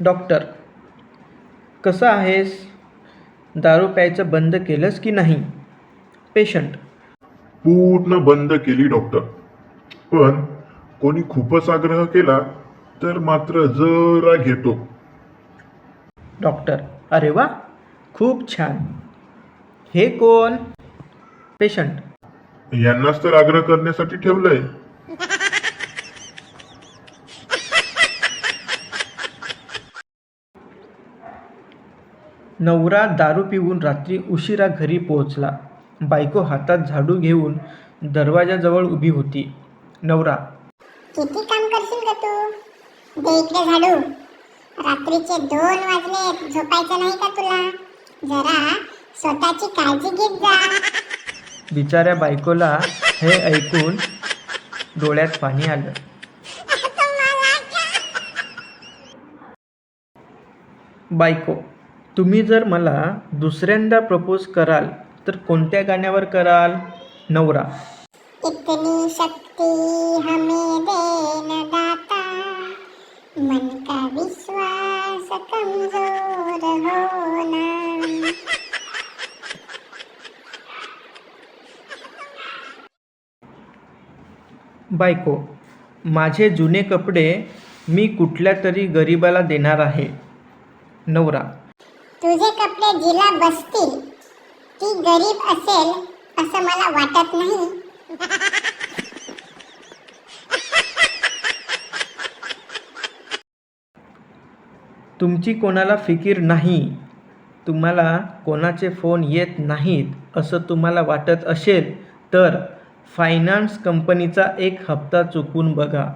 Doctor कसं आहेस? दारू प्यायचं बंद केलंस की नाही? पेशंट. पूर्ण बंद केली डॉक्टर. पण कोणी खूपच आग्रह केला तर मात्र जरा घेतो. डॉक्टर अरे वा खूप छान. हे कोण? पेशंट. यांनाच तर आग्रह करण्यासाठी ठेवलंय. नवरा दारू पिऊन रात्री उशिरा घरी पोहोचला. बायको हातात झाडू घेऊन दरवाजाजवळ उभी होती. नवरा किती काम करशील का तू? दे इकडे झाडू. रात्रीचे दोन वाजले झोपायचं नाही का तुला? जरा स्वतःची काळजी घेत जा. बिचाऱ्या बायकोला हे ऐकून डोळ्यात पाणी आलं. बायको तुम्ही जर मला दुसऱ्यांदा प्रपोज कराल तर कोणत्या गाण्यावर कराल? नवरा. इतनी शक्ति हमें देना दाता मन का विश्वास कमजोर होना। बायको माझे जुने कपडे मी कुठल्या तरी गरिबाला देणार आहे. नवरा. तुझे कपडे जिला बसतील. ती गरीब असेल असं मला वाटत नाही. तुमची कोणाला फिकीर नाही. तुम्हाला कोणाचे फोन येत नाहीत असं तुम्हाला वाटत असेल तर फायनान्स कंपनीचा एक हप्ता चुकवून बघा.